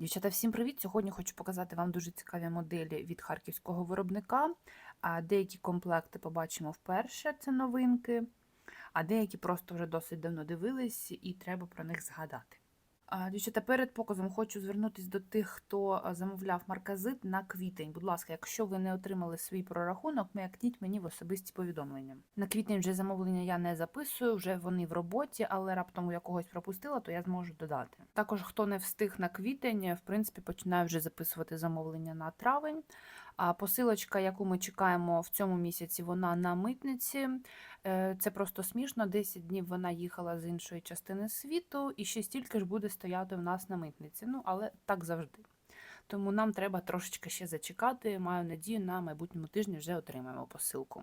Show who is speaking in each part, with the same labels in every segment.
Speaker 1: Дівчата, всім привіт! Сьогодні хочу показати вам дуже цікаві моделі від харківського виробника. Деякі комплекти побачимо вперше, це новинки, а деякі просто вже досить давно дивились і треба про них згадати. Дівчата, перед показом хочу звернутися до тих, хто замовляв марказит на квітень. Будь ласка, якщо ви не отримали свій прорахунок, маякніть мені в особисті повідомлення. На квітень вже замовлення я не записую, вже вони в роботі, але раптом я когось пропустила, то я зможу додати. Також хто не встиг на квітень, в принципі, починаю вже записувати замовлення на травень. А посилочка, яку ми чекаємо в цьому місяці, вона на митниці. Е, Це просто смішно. 10 днів вона їхала з іншої частини світу, і ще стільки ж буде стояти в нас на митниці. Ну, але так завжди. Тому нам треба трошечки ще зачекати. Маю надію, на майбутньому тижні вже отримаємо посилку.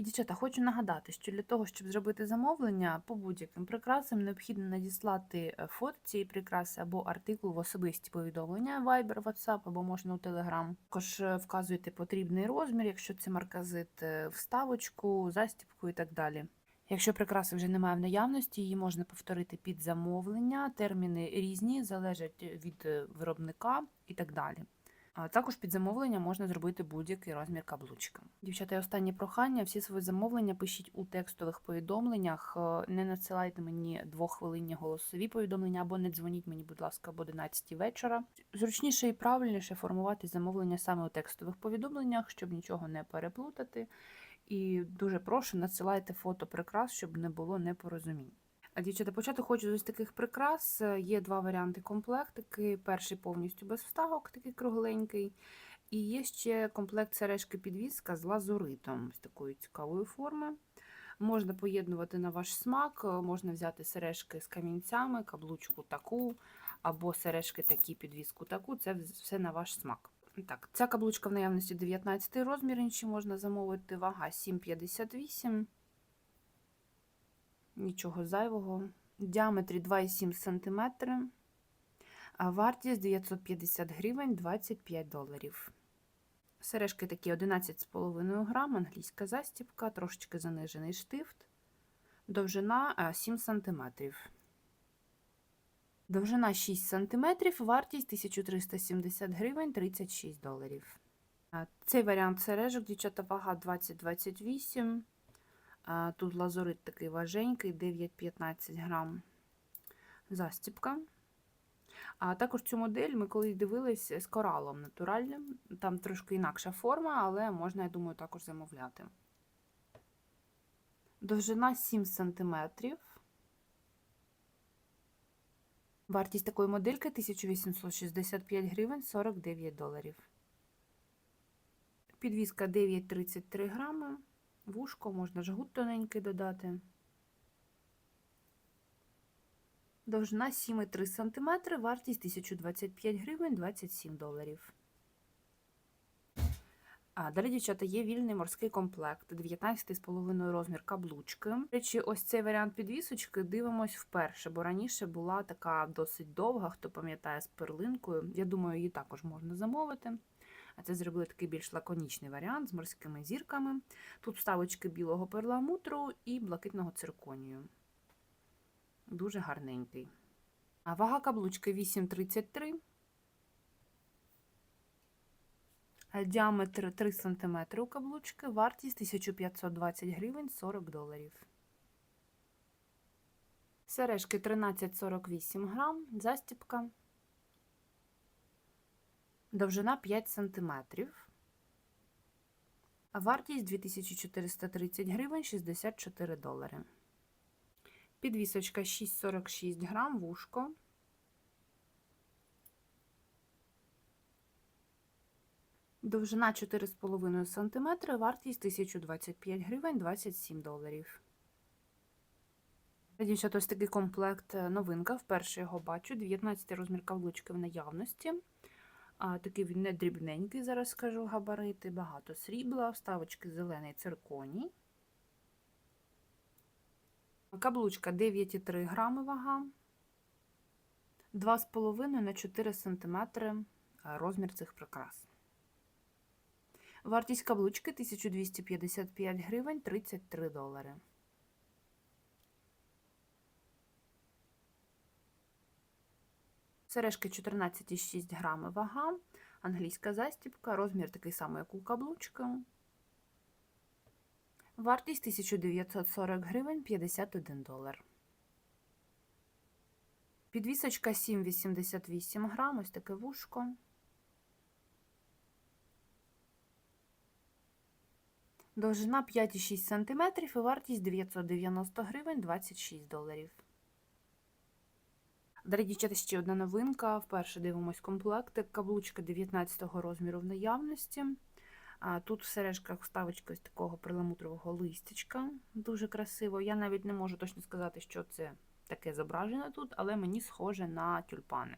Speaker 1: І, дівчата, хочу нагадати, що для того, щоб зробити замовлення по будь-яким прикрасам, необхідно надіслати е, фото цієї прикраси або артикул в особисті повідомлення Viber, WhatsApp або можна у Telegram. Також е, вказуйте потрібний розмір, якщо це марказит, е, вставочку, застібку і так далі. Якщо прикраси вже немає в наявності, її можна повторити під замовлення. Терміни різні, залежать від виробника і так далі. А також під замовлення можна зробити будь-який розмір каблучка. Дівчата, і останнє прохання: всі свої замовлення пишіть у текстових повідомленнях. Е, Не надсилайте мені двохвилинні голосові повідомлення або не дзвоніть мені, будь ласка, об 11 вечора. Зручніше і правильніше формувати замовлення саме у текстових повідомленнях, щоб нічого не переплутати. І дуже прошу надсилайте фото прикрас, щоб не було непорозумінь. Дівчата, почати хочу з ось таких прикрас. Є два варіанти комплектики. Перший повністю без вставок, такий кругленький. І є ще комплект сережки підвіска з лазуритом, з такої цікавої форми. Можна поєднувати на ваш смак, можна взяти сережки з камінцями, каблучку таку, або сережки такі, підвіску таку. Це все на ваш смак. Так, ця каблучка в наявності 19 розмір, інші можна замовити. Вага 7,58. Нічого зайвого. В діаметрі 2,7 см. А вартість 950 гривень 25 доларів. Сережки такі 11,5 грам, англійська застібка, трошечки занижений штифт. Довжина 7 см. Довжина 6 см, вартість 1370 гривень 36 доларів. Цей варіант сережок, дівчата, вага 20-28. Тут лазурит такий важенький, 9-15 грам застібка. А також цю модель ми колись дивились з коралом натуральним. Там трошки інакша форма, але можна, я думаю, також замовляти. Довжина 7 см. Вартість такої модельки 1865 гривень 49 доларів. Підвіска 9,33 грами. Вушко, можна жгут тоненький додати. Довжина 7,3 см, вартість 1025 гривень 27 доларів. А, далі, дівчата, є вільний морський комплект, 19,5 розмір каблучки. Речі, ось цей варіант підвісочки дивимось вперше, бо раніше була така досить довга, хто пам'ятає з перлинкою. Я думаю, її також можна замовити. А це зробили такий більш лаконічний варіант з морськими зірками. Тут вставочки білого перламутру і блакитного цирконію. Дуже гарненький. А вага каблучки 8,33. Діаметр 3 см у каблучки, вартість 1520 гривень 40 доларів. Сережки 13,48 грам, застіпка. Довжина 5 см. Вартість 2430 гривень 64 долари. Підвісочка 6,46 грам, вушко. Довжина 4,5 см, вартість 1025 гривень 27 доларів. Дівчата, ось такий комплект новинка. Вперше його бачу. 19 розмір каблучки в наявності. А, Такий він не дрібненький, зараз скажу габарити. Багато срібла, вставочки зелений цирконій. Каблучка 9,3 грами вага. 2,5 на 4 см розмір цих прикрас. Вартість каблучки 1255 гривень 33 долари. Сережки 14,6 грами вага, англійська застібка, розмір такий самий, як у каблучки. Вартість 1940 гривень 51 долар. Підвісочка 7,88 грам, ось таке вушко. Довжина 5,6 см і вартість 990 гривень 26 доларів. Дорогі дівчата, ще одна новинка. Вперше дивимось комплектик. Каблучка 19 розміру в наявності. А Тут в сережках вставочка ось такого перламутрового листячка. Дуже красиво. Я навіть не можу точно сказати, що це таке зображено тут, але мені схоже на тюльпани.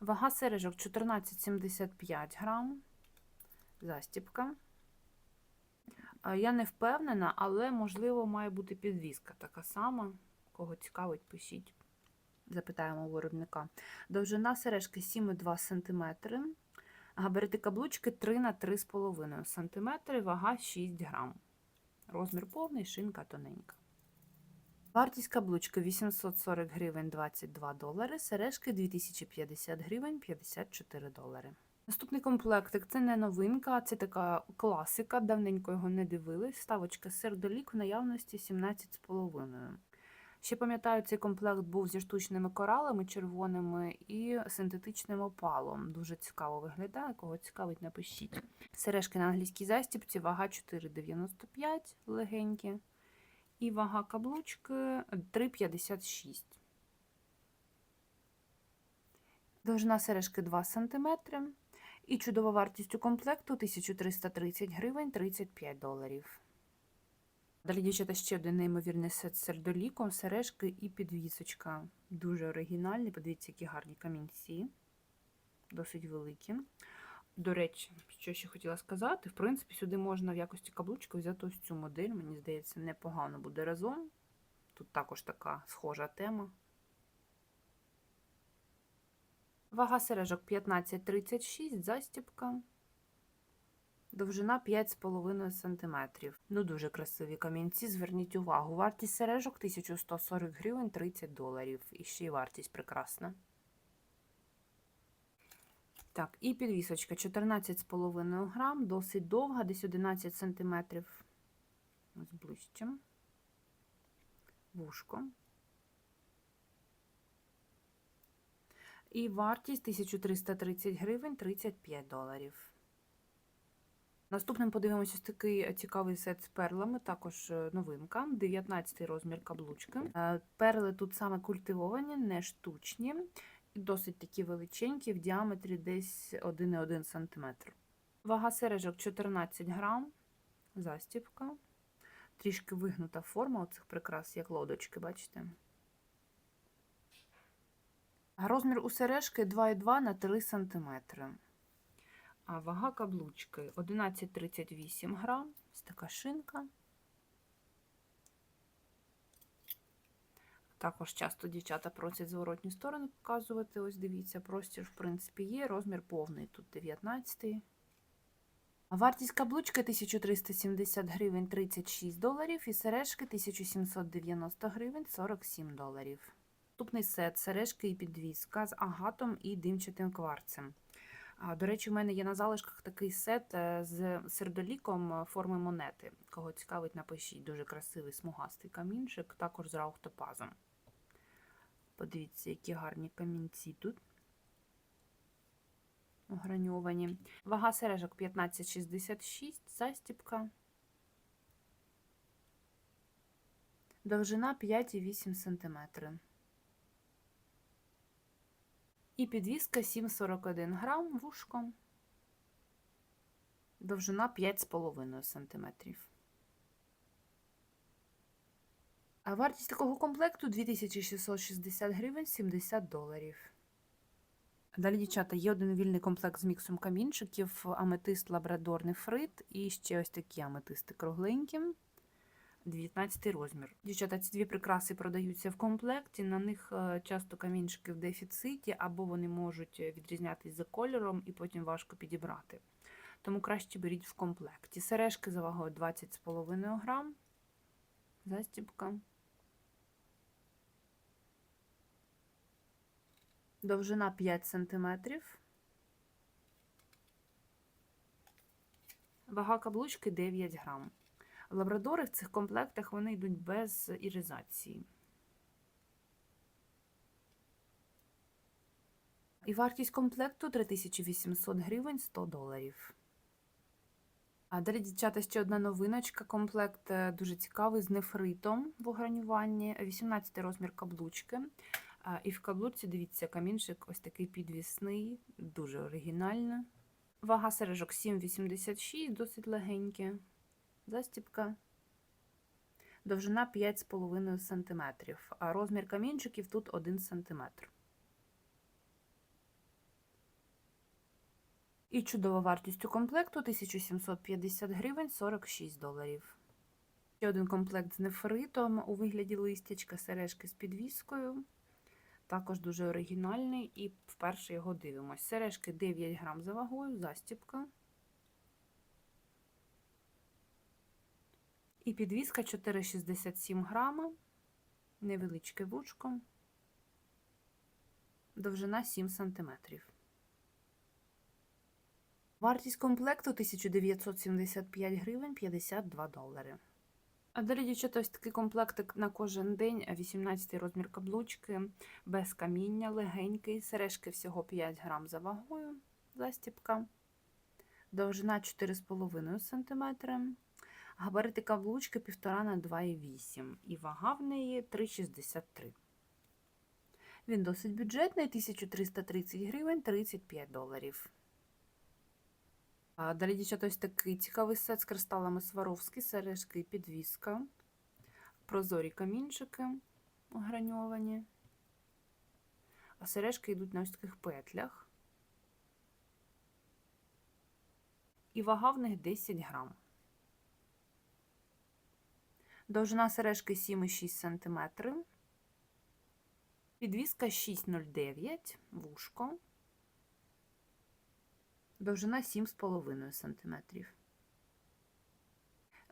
Speaker 1: Вага сережок 14,75 грам. Застіпка. Я не впевнена, але, можливо, має бути підвіска така сама. Кого цікавить, пишіть. Запитаємо у виробника. Довжина сережки 7,2 см. Габарити каблучки 3 на 3,5 см, вага 6 грам. Розмір повний, шинка тоненька. Вартість каблучки 840 гривень 22 долари, сережки 2050 гривень 54 долари. Наступний комплектик це не новинка, це така класика, давненько його не дивились. Ставочка сердолік в наявності 17,5. Ще пам'ятаю, цей комплект був зі штучними коралами червоними і синтетичним опалом. Дуже цікаво виглядає, кого цікавить, напишіть. Сережки на англійській застіпці, вага 4,95 легенькі. І вага каблучки 3,56. Довжина сережки 2 см. І чудова вартість у комплекту 1330 гривень 35 доларів. Далі, дівчата, ще один неймовірний сет з сердоліком, сережки і підвісочка. Дуже оригінальний. Подивіться, які гарні камінці, досить великі. До речі, що ще хотіла сказати, в принципі, сюди можна в якості каблучки взяти ось цю модель. Мені здається, непогано буде разом. Тут також така схожа тема. Вага сережок 15,36, застіпка. Довжина 5,5 см. Ну, дуже красиві камінці. Зверніть увагу. Вартість сережок 1140 гривень 30 доларів. І ще й вартість прекрасна. Так, і підвісочка 14,5 грам, досить довга, десь 11 см. Ось ближче. Вушко. І вартість 1330 гривень 35 доларів. Наступним подивимося такий цікавий сет з перлами, також е, новинка, 19 розмір каблучки. Е, перли тут саме культивовані, не штучні, досить такі величенькі, в діаметрі десь 1,1 см. Вага сережок 14 грам, застіпка. Трішки вигнута форма оцих прикрас, як лодочки, бачите? Розмір у сережки 2,2 на 3 см. А вага каблучки 11,38 грам. Ось така шинка. Також часто дівчата просять зворотню сторону показувати. Ось дивіться, простір, в принципі, є. Розмір повний, тут 19. А Вартість каблучки 1370 гривень 36 доларів і сережки 1790 гривень 47 доларів. Наступний сет сережки і підвіска з агатом і димчатим кварцем. До речі, в мене є на залишках такий сет е, з сердоліком е, форми монети. Кого цікавить, напишіть. Дуже красивий смугастий камінчик, також з раухтопазом. Подивіться, які гарні камінці тут. Ограньовані. Вага сережок 15,66, застіпка. Довжина 5,8 см. І підвіска 7,41 грам вушком, довжина 5,5 см. А вартість такого комплекту 2660 гривень 70 доларів. Далі, дівчата, є один вільний комплект з міксом камінчиків, аметист лабрадор нефрит і ще ось такі аметисти кругленькі. 19 розмір. Дівчата, ці дві прикраси продаються в комплекті, на них е, часто камінчики в дефіциті, або вони можуть відрізнятися за кольором і потім важко підібрати. Тому краще беріть в комплекті. Сережки за вагою 20,5 грам, застібка. Довжина 5 см. Вага каблучки 9 грам. Лабрадори в цих комплектах вони йдуть без іризації. І вартість комплекту 3800 гривень 100 доларів. А далі, дівчата, ще одна новиночка. Комплект е, дуже цікавий з нефритом в огранюванні, 18 розмір каблучки. І в каблуці, дивіться, камінчик ось такий підвісний, дуже оригінально. Вага сережок 7,86, досить легенькі. Застіпка. Довжина 5,5 см, а розмір камінчиків тут 1 см. І чудова вартість у комплекту 1750 гривень 46 доларів. Ще один комплект з нефритом у вигляді листячка, сережки з підвіскою. Також дуже оригінальний і вперше його дивимось. Сережки 9 грам за вагою, застіпка. І підвіска 4,67 грама, невеличке вушко, довжина 7 сантиметрів. Вартість комплекту 1975 гривень 52 долари. А далі, дівчата, ось такий комплектик на кожен день, 18 розмір каблучки, без каміння, легенький, сережки всього 5 грам за вагою, застіпка, довжина 4,5 см, габарити каблучки 1,5 на 2,8 і вага в неї 3,63 Він досить бюджетний, 1330 гривень 35 доларів. Далі, дівчата, ось такий цікавий сет з кристалами Сваровські, сережки підвіска, прозорі камінчики ограньовані. А сережки йдуть на ось таких петлях. І вага в них 10 грам. Довжина сережки 7,6 см. Підвіска 6,09 вушко довжина 7,5 см.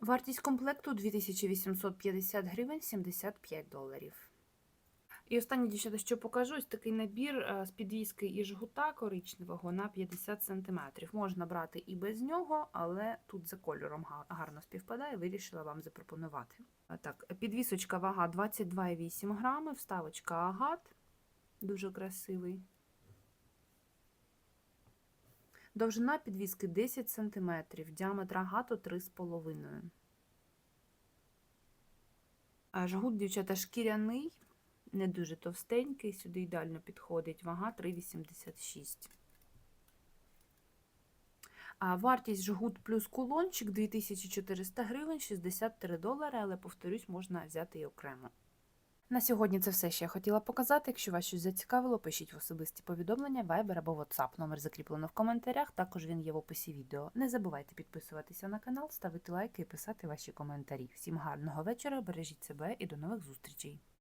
Speaker 1: Вартість комплекту 2850 гривень 75 доларів. І останнє дівчата, що покажу, ось такий набір е, з підвіски і жгута коричневого на 50 см. Можна брати і без нього, але тут за кольором гарно співпадає, вирішила вам запропонувати. Так, Підвісочка вага 22,8 грами, вставочка агат, дуже красивий. Довжина підвіски 10 см, діаметр агату 3,5 Жгут, дівчата, шкіряний, не дуже товстенький, сюди ідеально підходить, вага 3,86. А Вартість жгут плюс кулончик 2400 гривень, 63 долари, але, повторюсь, можна взяти і окремо. На сьогодні це все, що я хотіла показати. Якщо вас щось зацікавило, пишіть в особисті повідомлення, Viber або WhatsApp. Номер закріплено в коментарях, також він є в описі відео. Не забувайте підписуватися на канал, ставити лайки і писати ваші коментарі. Всім гарного вечора, бережіть себе і до нових зустрічей!